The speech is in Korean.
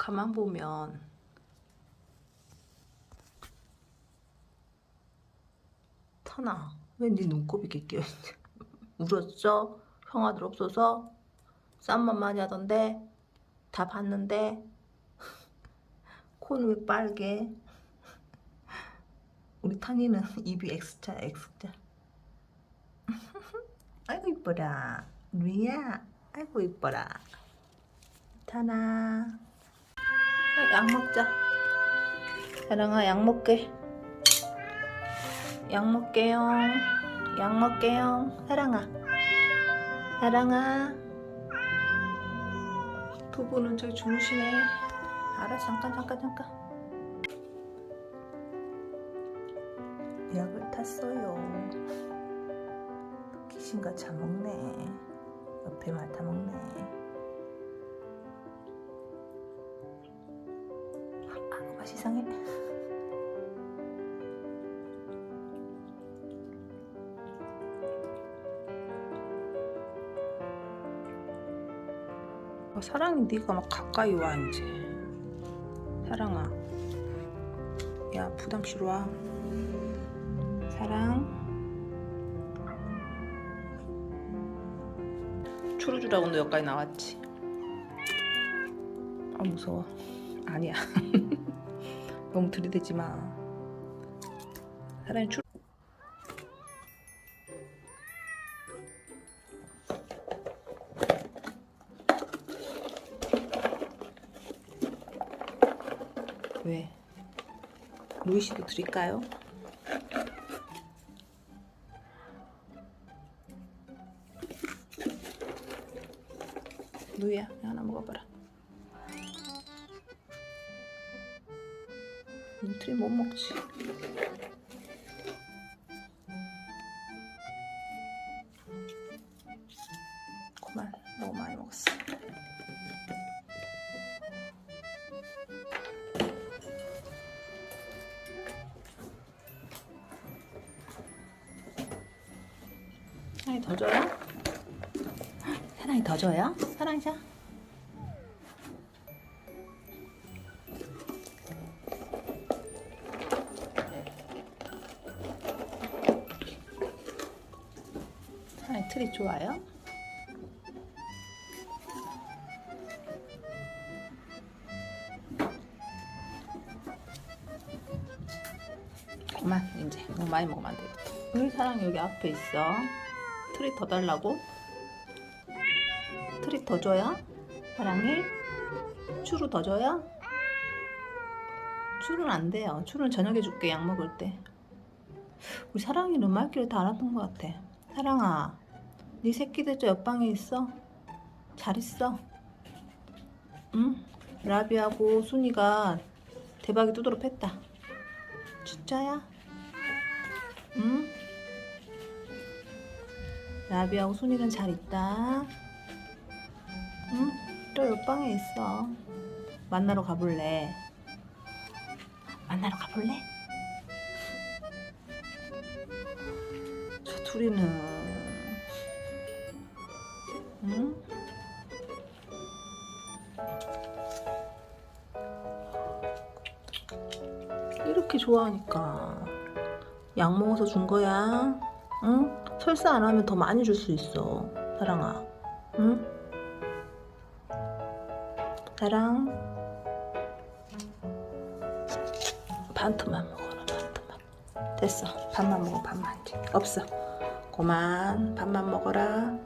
가만 보면 타나 왜 네 눈곱이 이렇게 끼어있냐 울었어? 형아들 없어서? 쌈만 많이 하던데? 다 봤는데? 코는 왜 빨개? 우리 탄이는 입이 X자 X자 아이고 이뻐라 루이야 아이고 이뻐라 타나 아, 약 먹자. 사랑아 약 먹게. 약 먹게요. 약 먹게요. 사랑아. 사랑아. 부부는 저기 주무시네. 알았어 잠깐 잠깐 잠깐. 약을 탔어요. 귀신같이 안 먹네. 옆에 맡아 먹네 맛이 이상해. 어, 사랑이 네가 막 가까이 와 이제. 사랑아. 야 부담스러 워. 사랑. 추루주라고 너 여기까지 나왔지. 아 무서워 아니야 너무 들이대지 마 사랑이 추 왜? 루이 씨도 드릴까요? 루이야, 하나 먹어봐라. 누트리 못 먹지. 그만, 너무 많이 먹었어. 사랑이 더 줘요? 사랑이 더 줘요? 사랑이 자. 트리 좋아요? 그만 이제 너무 많이 먹으면 안 되겠다. 우리 사랑 여기 앞에 있어. 트리 더 달라고? 트리 더 줘요? 사랑이? 추루 더 줘요? 추루는 안 돼요. 추루는 저녁에 줄게 약 먹을 때. 우리 사랑이는 말귀를 다 알았던 것 같아. 사랑아, 네 새끼들 저 옆방에 있어? 잘 있어? 응? 라비하고 순이가 대박이 두드러 팼다. 진짜야? 응? 라비하고 순이는 잘 있다. 응? 저 옆방에 있어. 만나러 가볼래? 만나러 가볼래? 저 둘이는 이렇게 좋아하니까 약 먹어서 준 거야. 응? 설사 안 하면 더 많이 줄 수 있어. 사랑아. 응? 사랑. 반토만 먹어라, 반토만. 됐어. 반만 먹어, 반만 이제. 없어. 그만, 반만 먹어라.